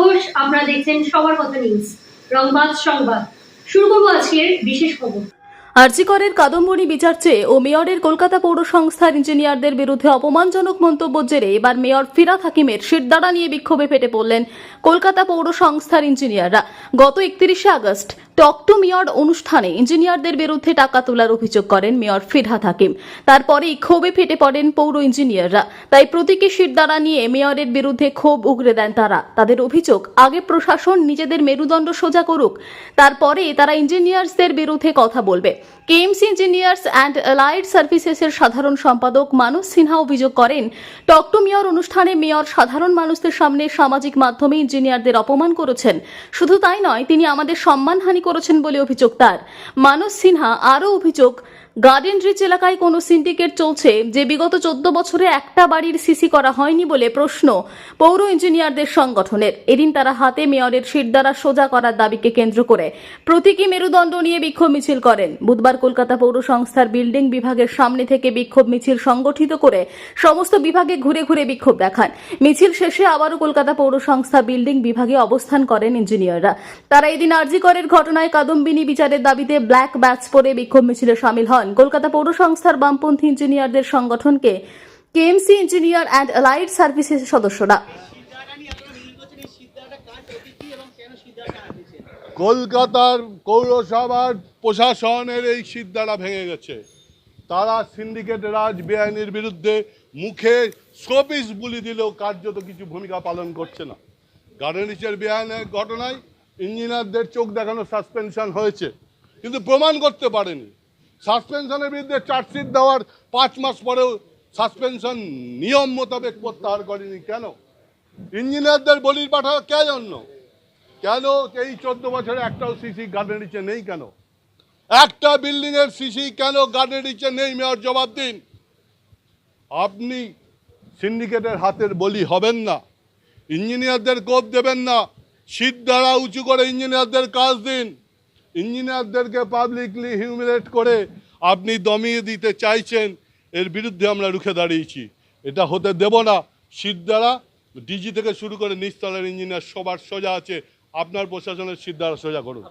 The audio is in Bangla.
ঘোষ আপনারা দেখছেন সবার কথা নিউজ রংবাদ সংবাদ। শুরু করব আজকের বিশেষ খবর। আরজিকরের কাদম্বরী বিচার চেয়ে ও মেয়রের কলকাতা পৌর সংস্থার ইঞ্জিনিয়ারদের বিরুদ্ধে অপমানজনক মন্তব্য জেরে এবার মেয়র ফিরাদ হাকিমের শিরদাঁড়া নিয়ে বিক্ষোভে ফেটে পড়লেন কলকাতা পৌর সংস্থার ইঞ্জিনিয়াররা। গত একত্রিশে আগস্ট টক টু মেয়র অনুষ্ঠানে ইঞ্জিনিয়ারদের বিরুদ্ধে টাকা তোলার অভিযোগ করেন মেয়র ফিরহাদ হাকিম। তারপরেই ক্ষোভে ফেটে পড়েন পৌর ইঞ্জিনিয়াররা। তাই প্রতীকী শিরদাঁড়া নিয়ে মেয়রের বিরুদ্ধে ক্ষোভ উগরে দেন তারা। তাদের অভিযোগ, আগে প্রশাসন নিজেদের মেরুদণ্ড সোজা করুক, তারপরে তারা ইঞ্জিনিয়ার্সদের বিরুদ্ধে কথা বলবে। কেএমসি ইঞ্জিনিয়ার্স অ্যান্ড অ্যালাইড সার্ভিসেসের সাধারণ সম্পাদক মানস সিনহা অভিযোগ করেন, টক টু মেয়র অনুষ্ঠানে মেয়র সাধারণ মানুষদের সামনে সামাজিক মাধ্যমে ইঞ্জিনিয়ারদের অপমান করেছেন। শুধু তাই নয়, তিনি আমাদের সম্মানহানি করেছেন বলে অভিযোগ তার। মানস সিনহা আরও অভিযোগ গার্ডেন রিচ এলাকায় কোনো সিন্ডিকেট চলছে যে বিগত চোদ্দ বছরে একটা বাড়ির সিসি করা হয়নি বলে প্রশ্ন পৌর ইঞ্জিনিয়ারদের সংগঠনের। এদিন তারা হাতে মেয়রের শির দ্বারা সোজা করার দাবিকে কেন্দ্র করে প্রতীকী মেরুদণ্ড নিয়ে বিক্ষোভ মিছিল করেন। বুধবার কলকাতা পৌর সংস্থার বিল্ডিং বিভাগের সামনে থেকে বিক্ষোভ মিছিল সংগঠিত করে সমস্ত বিভাগে ঘুরে ঘুরে বিক্ষোভ দেখান। মিছিল শেষে আবারও কলকাতা পৌর সংস্থা বিল্ডিং বিভাগে অবস্থান করেন ইঞ্জিনিয়াররা। তারা এদিন আরজিকরের ঘটনায় কাদম্বিনী বিচারের দাবিতে ব্ল্যাক ব্যাচ পরে বিক্ষোভ মিছিলে সামিল হন কলকাতা পৌর সংস্থার বামপন্থী ইঞ্জিনিয়ারদের সংগঠনকে কেএমসি ইঞ্জিনিয়ার অ্যান্ড অ্যালাইড সার্ভিসেসের সদস্যরা। কলকাতার পৌরসভার প্রশাসনের এই সিদ্ধারা ভেঙে গেছে। তারা সিন্ডিকেট রাজ বেআইনের বিরুদ্ধে মুখে শোপিস বুলি দিলেও কার্যত কিছু ভূমিকা পালন করছে না। গার্ডেনিসের বেআইনের ঘটনায় ইঞ্জিনিয়ারদের চোখ দেখানো সাসপেনশন হয়েছে, কিন্তু প্রমাণ করতে পারেনি। সাসপেনশনের বিরুদ্ধে চার্জশিট দেওয়ার পাঁচ মাস পরেও সাসপেনশন নিয়ম মোতাবেক প্রত্যাহার করেনি কেন? ইঞ্জিনিয়ারদের বলির পাঠা কে জন্য? কেন এই চোদ্দ বছরে একটাও সিসি গার্ডেন নিচে নেই কেন? একটা বিল্ডিং এর সিসি কেন গার্ডেন নিচে নেই, মেয়র জবাব দিন। আপনি সিন্ডিকেটের হাতের বলি হবেন না। ইঞ্জিনিয়ারদের কোপ দেবেন না। শীত দ্বারা উঁচু করে ইঞ্জিনিয়ারদের কাজ দিন। ইঞ্জিনিয়ারদেরকে পাবলিকলি হিউমিলেট করে আপনি দমিয়ে দিতে চাইছেন, এর বিরুদ্ধে আমরা রুখে দাঁড়িয়েছি। এটা হতে দেব না। দ্বারা ডিজি থেকে শুরু করে নিচতলার ইঞ্জিনিয়ার সবার সোজা আছে। আপনার প্রশাসনের দ্বারা সোজা করুন।